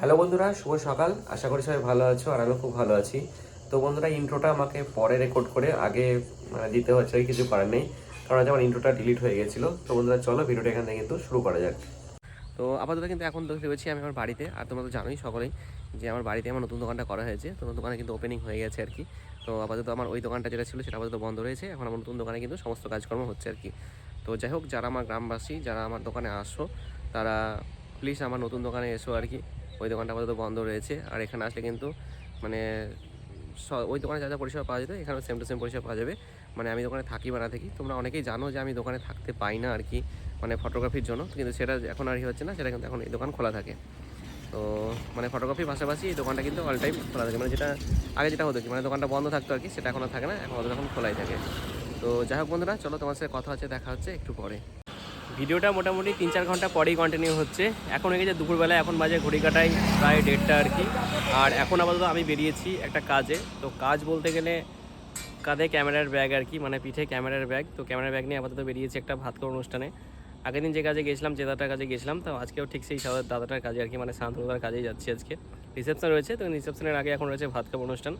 Hello বন্ধুরা, শুভ সকাল। আশা করি সবাই ভালো আছো আর আমি খুব ভালো আছি। তো বন্ধুরা ইন্ট্রোটা আমাকে পরে রেকর্ড করে আগে মানে দিতে হচ্ছে কিছু করার নেই। কারণ আজ আমার ইন্ট্রোটা ডিলিট হয়ে গেছিল। তো বন্ধুরা, চলো ভিডিওটা এখান থেকে কিন্তু শুরু করা যাক। তো আপাতত কিন্তু এখন পেয়েছি আমি আমার বাড়িতে, আর তোমরা তো জানোই সকলেই, যে আমার বাড়িতে আমার নতুন দোকানটা করা হয়েছে। তো দোকানে কিন্তু ওপেনিং হয়ে গেছে আর কি। তো আপাতত আমার ওই দোকানটা যেটা ছিল, সেটা আপাতত বন্ধ রয়েছে। এখন আমার নতুন দোকানে কিন্তু সমস্ত কাজকর্ম হচ্ছে আর কি। তো যাই হোক, যারা আমার গ্রামবাসী, যারা আমার দোকানে আসো, তারা প্লিজ আমার নতুন দোকানে এসো আর কি। ওই দোকানটা আপাতত বন্ধ রয়েছে। আর এখানে আসলে কিন্তু মানে ওই দোকানে যা যা পরিষেবা পাওয়া যেত, এখানেও সেম টু সেম পরিষেবা পাওয়া যাবে। মানে আমি দোকানে থাকি বা না থাকি, তোমরা অনেকেই জানো যে আমি দোকানে থাকতে পাই না আর কি মানে ফটোগ্রাফির জন্য। কিন্তু সেটা এখন আর কি হচ্ছে না, সেটা কিন্তু এখন এই দোকান খোলা থাকে। তো মানে ফটোগ্রাফির পাশাপাশি এই দোকানটা কিন্তু অল টাইম খোলা থাকে। মানে যেটা, আগে যেটা হতো কি মানে দোকানটা বন্ধ থাকতো আর কি, সেটা এখন আর থাকে না, এখন অত এখন খোলাই থাকে। তো যাই হোক বন্ধুরা, চলো তোমার সাথে কথা হচ্ছে, দেখা হচ্ছে একটু পরে। ভিডিওটা মোটামুটি তিন চার ঘণ্টা পরেই কন্টিনিউ হচ্ছে। এখন হয়ে গেছে দুপুরবেলা এখন বাজে ঘড়ি কাটাই প্রায় দেড়টা আর কি। আর এখন আপাতত আমি বেরিয়েছি একটা কাজে। তো কাজ বলতে গেলে কাঁধে ক্যামেরার ব্যাগ আর কি মানে পিঠে ক্যামেরার ব্যাগ। তো ক্যামেরার ব্যাগ নিয়ে আপাতত বেরিয়েছি একটা ভাত খাওয়ার অনুষ্ঠানে। আগের দিন যে কাজে গেছিলাম, যে দাদাটার কাজে গেছিলাম, তো আজকেও ঠিক সেই দাদাটার কাজে আর কি মানে শান্তনুদার কাজেই যাচ্ছি আজকে। রিসেপশন রয়েছে, তো রিসেপশনের আগে এখন রয়েছে ভাত খাওয়ার অনুষ্ঠান।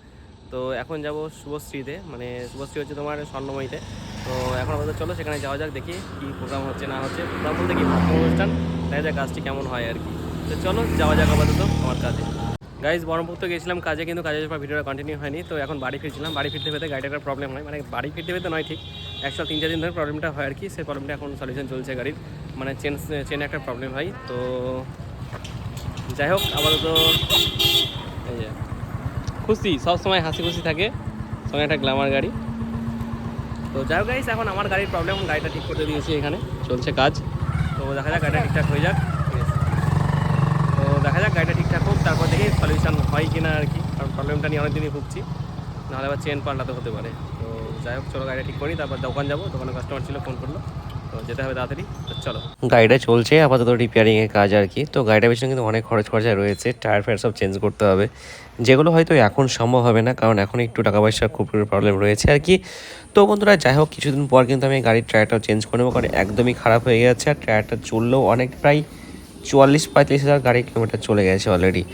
তো এখন যাব শুভশ্রীতে মানে শুভশ্রী হচ্ছে তোমার স্বর্ণময়ীতে। তো এখন আমাদের চলো, সেখানে যাওয়া যাক, দেখি কী প্রোগ্রাম হচ্ছে, না হচ্ছে। প্রোগ্রাম বলতে কি অনুষ্ঠান, দেখা যাক কাজটি কেমন হয় আর কি। তো চলো, যাওয়া যাক আপাতত আমার কাজে। গাইজ বহরমপুর তো গেছিলাম কাজে, কিন্তু কাজের পর ভিডিওটা কন্টিনিউ হয়নি, তো এখন বাড়ি ফিরছিলাম। বাড়ি ফিরতে ফিরতে গাড়িটা একটা প্রবলেম হয়। মানে বাড়ি ফিরতে ফিরতে নয়, ঠিক। একশো তিন, চার দিন ধরে প্রবলেমটা হয় আর কি, সেই প্রবলেমটা এখন সলিউশন চলছে গাড়ির। মানে চেন চেনে একটা প্রবলেম হয়, তো যাই হোক আপাতত এই খুশি, সবসময় হাসি খুশি থাকে। সঙ্গে একটা গ্ল্যামার গাড়ি। তো যাই হোক এখন আমার গাড়ির প্রবলেম গাড়িটা ঠিক করতে দিয়েছি এখানে। চলছে কাজ। তো দেখা যাক গাড়িটা ঠিকঠাক হয়ে যাক। তো দেখা যাক গাড়িটা ঠিকঠাক হোক, তারপর দেখি সলিউশন হয় কি না আর কি। কারণ প্রবলেমটা নিয়ে অনেকদিনই ভুগছি। নাহলে আবার চেন পাল্টাতে হতে পারে। তো যাই হোক, চলো গাড়িটা ঠিক করি, তারপর দোকান যাব। দোকানে কাস্টমার ছিল ফোন করল। তো হবে তাড়াতাড়ি চলো। গাড়িটা চলছে, আপাতত রিপেয়ারিংয়ের কাজ আর কি। তো গাড়িটার পিছনে কিন্তু অনেক খরচ খরচা রয়েছে টায়ার ফায়ার সব চেঞ্জ করতে হবে। যেগুলো হয়তো এখন সম্ভব হবে না, কারণ এখন একটু টাকা পয়সার খুব প্রবলেম রয়েছে আর কি। তো বন্ধুরা, যাই হোক, কিছুদিন পর কিন্তু আমি গাড়ির টায়ারটাও চেঞ্জ করে নেব, কারণ একদমই খারাপ হয়ে গেছে। আর টায়ারটা চললেও অনেক, প্রায় চুয়াল্লিশ, পঁয়তাল্লিশ হাজার গাড়ি কিলোমিটার চলে গেছে অলরেডি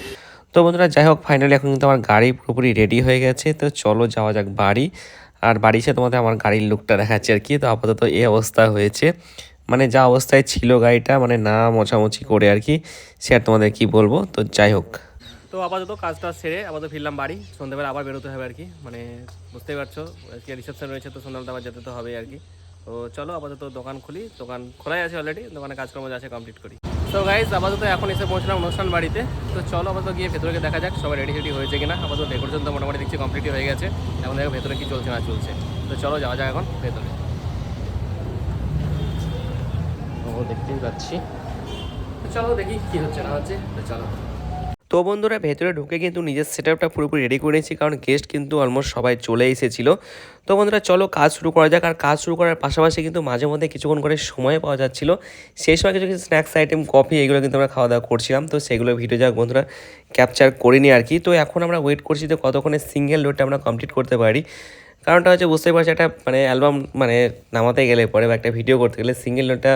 তো বন্ধুরা, যাই হোক ফাইনালি এখন কিন্তু আমার গাড়ি পুরোপুরি রেডি হয়ে গেছে, তো চলো যাওয়া যাক বাড়ি। আর বাড়ি এসে তোমাদের আমার গাড়ির লুকটা দেখাচ্ছি আর কি। তো আপাতত এই অবস্থা হয়েছে। মানে যা অবস্থায় ছিল গাড়িটা মানে না মোছামুছি করে আর কি, সে আর তোমাদের কি বলব? তো যাই হোক। তো আপাতত কাজটা সেরে আপাতত ফিরলাম বাড়ি, সন্ধ্যাবেলা আবার বেরোতে হবে আর কি। মানে বুঝতেই পারছ, আজকে রিসেপশন রয়েছে তো সন্ধ্যাবেলা আবার যেতে তো হবে আর কি। তো চলো আপাতত দোকান খুলি, দোকান খোলাই আছে অলরেডি দোকানে কাজকর্ম যা আছে কমপ্লিট করি। তো গাইজ আপাতত এখন এসে পৌঁছলাম অনুষ্ঠান বাড়িতে। তো চলো আপাতত গিয়ে ভেতরে দেখা যাক সবাই রেডি রেডি হয়েছে কিনা। আপাতত ডেকোরেশন তো মোটামুটি দেখছি কমপ্লিট হয়ে গেছে। এখন দেখো ভেতরে কি চলছে না চলছে। তো চলো যাওয়া যাক এখন ভেতরে। ও, দেখতেই পাচ্ছি। চলো দেখি কি হচ্ছে না হচ্ছে। তো চলো। তো বন্ধুরা, ভেতরে ঢুকে কিন্তু নিজের সেট আপটা পুরোপুরি রেডি করে নিয়েছি, কারণ গেস্ট কিন্তু অলমোস্ট সবাই চলে এসেছিল। তো বন্ধুরা, চলো কাজ শুরু করা যাক, আর কাজ শুরু করার পাশাপাশি কিন্তু মাঝে মধ্যে কিছুক্ষণ করে সময় পাওয়া যাচ্ছিল। সেই সময় কিছু কিছু স্ন্যাক্স আইটেম কফি এগুলো কিন্তু আমরা খাওয়া দাওয়া করছিলাম। তো সেগুলো ভিডিও যাক বন্ধুরা ক্যাপচার করিনি আর কি। তো এখন আমরা ওয়েট করছি তো কতক্ষণে সিঙ্গেল রোডটা আমরা কমপ্লিট করতে পারি। কারণটা হচ্ছে বুঝতেই পারছি, একটা মানে অ্যালবাম মানে নামাতে গেলে, পরে বা একটা ভিডিও করতে গেলে সিঙ্গেল নোটটা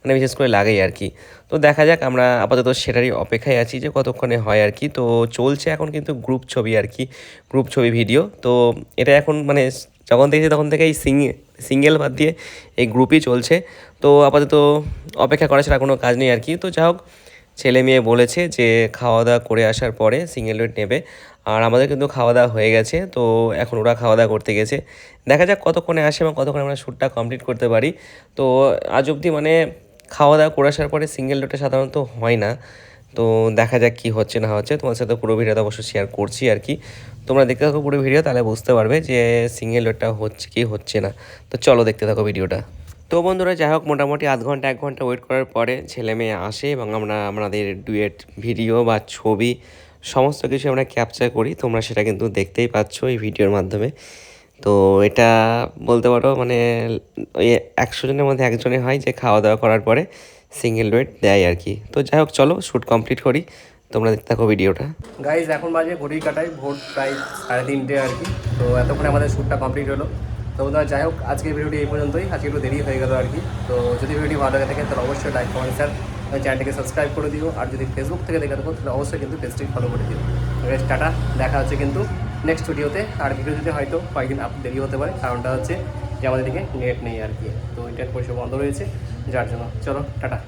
মানে বিশেষ করে লাগেই আর কি। তো দেখা যাক, আমরা আপাতত সেটারই অপেক্ষায় আছি যে কতক্ষণে হয় আর কি। তো চলছে এখন কিন্তু গ্রুপ ছবি আর কি গ্রুপ ছবি ভিডিও তো এটা এখন মানে যখন দেখছি তখন থেকে এই সিঙ্গে সিঙ্গেল বাদ দিয়ে এই গ্রুপই চলছে। তো আপাতত অপেক্ষা করা ছাড়া কোনো কাজ নেই আর কি। তো যা হোক, ছেলে মেয়ে বলেছে যে খাওয়া দাওয়া করে আসার পরে সিঙ্গেল নেবে। আর আমাদের কিন্তু খাওয়া দাওয়া হয়ে গেছে, তো এখন ওরা খাওয়া দাওয়া করতে গেছে। দেখা যাক কতক্ষণে আসে এবং কতক্ষণে আমরা শ্যুটটা কমপ্লিট করতে পারি। তো আজ অবধি মানে খাওয়া দাওয়া করে আসার পরে সিঙ্গেল ডোটা সাধারণত হয় না। তো দেখা যাক কি হচ্ছে না হচ্ছে। তোমার সাথে পুরো ভিডিওটা অবশ্য শেয়ার করছি আর কি। তোমরা দেখতে থাকো পুরো ভিডিও, তাহলে বুঝতে পারবে যে সিঙ্গেল ডোটা হচ্ছে কি হচ্ছে না। তো চলো দেখতে থাকো ভিডিওটা। তো বন্ধুরা, যাই হোক, মোটামুটি আধ ঘণ্টা, এক ঘণ্টা ওয়েট করার পরে ছেলে মেয়ে আসে এবং আমরা, আমাদের ডুয়েট ভিডিও বা ছবি সমস্ত কিছু আমরা ক্যাপচার করি, তোমরা সেটা কিন্তু দেখতেই পাচ্ছ এই ভিডিওর মাধ্যমে। তো এটা বলতে পারো মানে ওই একশো জনের মধ্যে একজনে হয় যে খাওয়া দাওয়া করার পরে সিঙ্গেল ওয়েট দেয় আর কি। তো যাই হোক, চলো শ্যুট কমপ্লিট করি, তোমরা দেখতে থাকো ভিডিওটা। গাইজ এখন বাজে ঘড়ি কাটাই ভোর প্রায় সাড়ে তিনটে আর কি। তো এতক্ষণে আমাদের শ্যুটটা কমপ্লিট হলো। তো বন্ধুরা, যাই হোক, আজকের ভিডিওটি এই পর্যন্তই। আজকে একটু দেরি হয়ে গেল আর কি। তো যদি ভিডিওটি ভালো লাগে থাকে, তাহলে অবশ্যই লাইক কমেন্ট ওই চ্যানেলটিকে সাবস্ক্রাইব করে দিও। আর যদি ফেসবুক থেকে দেখে থাকো, তাহলে অবশ্যই কিন্তু পেজটি ফলো করে দিও। টাটা। দেখা হচ্ছে কিন্তু নেক্সট ভিডিওতে আর ভিডিও যদি হয়তো কয়েকদিন আপ দেরি হতে পারে। কারণটা হচ্ছে যে আমাদের দিকে নেট নেই আর কি। তো ইন্টারনেট পরিষেবা বন্ধ রয়েছে। যার জন্য। চলো, টাটা।